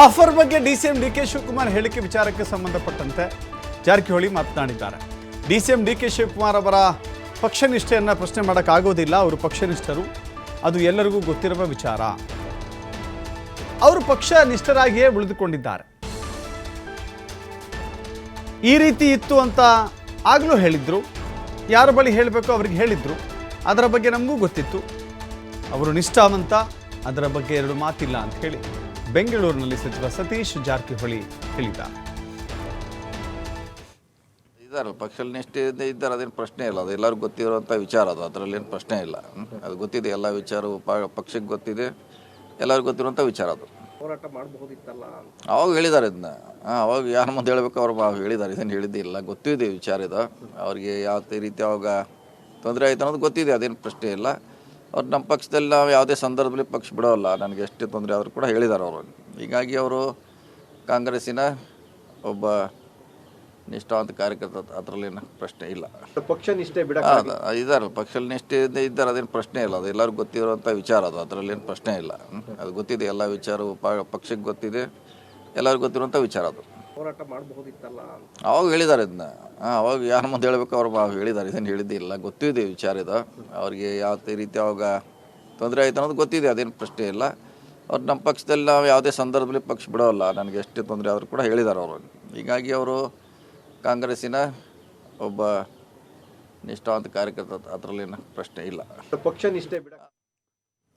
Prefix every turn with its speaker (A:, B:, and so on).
A: Offer ಬಗ್ಗೆ D C M D K Shivakumar ಹೇಳಿಕೆ ವಿಚಾರಕ್ಕೆ ಸಂಬಂಧಪಟ್ಟಂತೆ ಜಾರಕಿಹೊಳಿ ಮಾತನಾಡಿದ್ದಾರೆ. D C M D K Shivakumar ಅವರ ಪಕ್ಷನಿಷ್ಠೆಯನ್ನು ಪ್ರಶ್ನೆ ಮಾಡೋಕ್ಕಾಗೋದಿಲ್ಲ. ಅವರು ಪಕ್ಷನಿಷ್ಠರು. ಅದು ಎಲ್ಲರಿಗೂ ಗೊತ್ತಿರುವ ವಿಚಾರ. ಅವರು ಪಕ್ಷ ನಿಷ್ಠರಾಗಿಯೇ ಉಳಿದುಕೊಂಡಿದ್ದಾರೆ. ಈ ರೀತಿ ಇತ್ತು ಅಂತ ಆಗಲೂ ಹೇಳಿದ್ರು. ಯಾರ ಬಳಿ ಹೇಳಬೇಕು ಅವ್ರಿಗೆ ಹೇಳಿದ್ರು. ಅದರ ಬಗ್ಗೆ ನಮಗೂ ಗೊತ್ತಿತ್ತು. ಅವರು ನಿಷ್ಠಾವಂತ. ಅದರ ಬಗ್ಗೆ ಎರಡು ಮಾತಿಲ್ಲ ಅಂತ ಹೇಳಿ ಬೆಂಗಳೂರಿನಲ್ಲಿ ಸಚಿವ ಸತೀಶ್ ಜಾರಕಿಹೊಳಿ ಹೇಳಿದ್ದಾರೆ.
B: ಇದಾರಲ್ಲ ಪಕ್ಷದಲ್ಲಿ ನಿಷ್ಠೆಯಿಂದ ಇದ್ದಾರೆ ಅದೇನು ಪ್ರಶ್ನೆ ಇಲ್ಲ. ಅದು ಎಲ್ಲರಿಗೂ ಗೊತ್ತಿರುವಂಥ ವಿಚಾರ ಅದು ಅದರಲ್ಲಿ ಏನು ಪ್ರಶ್ನೆ ಇಲ್ಲ. ಅದು ಗೊತ್ತಿದೆ ಎಲ್ಲ ವಿಚಾರವು ಪ- ಪಕ್ಷಕ್ಕೆ ಗೊತ್ತಿದೆ ಎಲ್ಲರಿಗೂ ಗೊತ್ತಿರುವಂಥ ವಿಚಾರ ಅದು.
C: ಹೋರಾಟ ಮಾಡಬಹುದಿತ್ತಲ್ಲ
B: ಅವಾಗ ಹೇಳಿದ್ದಾರೆ ಇದನ್ನ. ಹಾಂ ಅವಾಗ ಯಾರ ಮುಂದೆ ಹೇಳಬೇಕು ಅವ್ರು ಅವಾಗ ಹೇಳಿದ್ದಾರೆ ಇದನ್ನು ಹೇಳಿದ್ದಿಲ್ಲ ಗೊತ್ತಿದೆ ವಿಚಾರ ಇದು. ಅವ್ರಿಗೆ ಯಾವ ರೀತಿ ಅವಾಗ ತೊಂದರೆ ಆಯ್ತು ಅನ್ನೋದು ಗೊತ್ತಿದೆ ಅದೇನು ಪ್ರಶ್ನೆ ಇಲ್ಲ. ಅವ್ರು ನಮ್ಮ ಪಕ್ಷದಲ್ಲಿ ನಾವು ಯಾವುದೇ ಸಂದರ್ಭದಲ್ಲಿ ಪಕ್ಷ ಬಿಡೋಲ್ಲ. ನನಗೆ ಎಷ್ಟೇ ತೊಂದರೆ ಆದರೂ ಕೂಡ ಹೇಳಿದ್ದಾರೆ ಅವರು. ಹೀಗಾಗಿ ಅವರು ಕಾಂಗ್ರೆಸ್ಸಿನ ಒಬ್ಬ ನಿಷ್ಠಾವಂತ ಕಾರ್ಯಕರ್ತ ಅದರಲ್ಲೇನು ಪ್ರಶ್ನೆ ಇಲ್ಲ.
C: ಪಕ್ಷ ನಿಷ್ಠೆ ಬಿಡ
B: ಇದಾರಲ್ಲ ಪಕ್ಷ ನಿಷ್ಠೆಯಿಂದ ಇದ್ದಾರೆ ಅದೇನು ಪ್ರಶ್ನೆ ಇಲ್ಲ. ಅದು ಎಲ್ಲರಿಗೂ ಗೊತ್ತಿರುವಂಥ ವಿಚಾರ ಅದು ಅದರಲ್ಲೇನು ಪ್ರಶ್ನೆ ಇಲ್ಲ. ಅದು ಗೊತ್ತಿದೆ ಎಲ್ಲ ವಿಚಾರವು ಪಕ್ಷಕ್ಕೆ ಗೊತ್ತಿದೆ ಎಲ್ಲರಿಗೂ ಗೊತ್ತಿರುವಂಥ ವಿಚಾರ ಅದು.
C: ಹೋರಾಟ ಮಾಡಬಹುದಿತ್ತಲ್ಲ
B: ಅವಾಗ ಹೇಳಿದ್ದಾರೆ ಇದನ್ನ. ಹಾಂ ಅವಾಗ ಯಾರ ಮುಂದೆ ಹೇಳಬೇಕು ಅವ್ರು ಅವಾಗ ಹೇಳಿದ್ದಾರೆ. ಇದನ್ನು ಹೇಳಿದ್ದಿಲ್ಲ ಗೊತ್ತಿದೆ ವಿಚಾರ ಇದು. ಅವ್ರಿಗೆ ಯಾವ ರೀತಿ ಅವಾಗ ತೊಂದರೆ ಆಯ್ತು ಅನ್ನೋದು ಗೊತ್ತಿದೆ. ಅದೇನು ಪ್ರಶ್ನೆ ಇಲ್ಲ. ಅವ್ರು ನಮ್ಮ ಪಕ್ಷದಲ್ಲಿ ನಾವು ಯಾವುದೇ ಸಂದರ್ಭದಲ್ಲಿ ಪಕ್ಷ ಬಿಡೋಲ್ಲ. ನನಗೆ ಎಷ್ಟೇ ತೊಂದರೆ ಆದರೂ ಕೂಡ ಹೇಳಿದ್ದಾರೆ ಅವರು. ಹೀಗಾಗಿ ಅವರು ಕಾಂಗ್ರೆಸ್ಸಿನ ಒಬ್ಬ ನಿಷ್ಠಾವಂತ ಕಾರ್ಯಕರ್ತ ಅದರಲ್ಲಿನ ಪ್ರಶ್ನೆ ಇಲ್ಲ.
C: ಪಕ್ಷ ನಿಷ್ಠೆ ಬಿಡ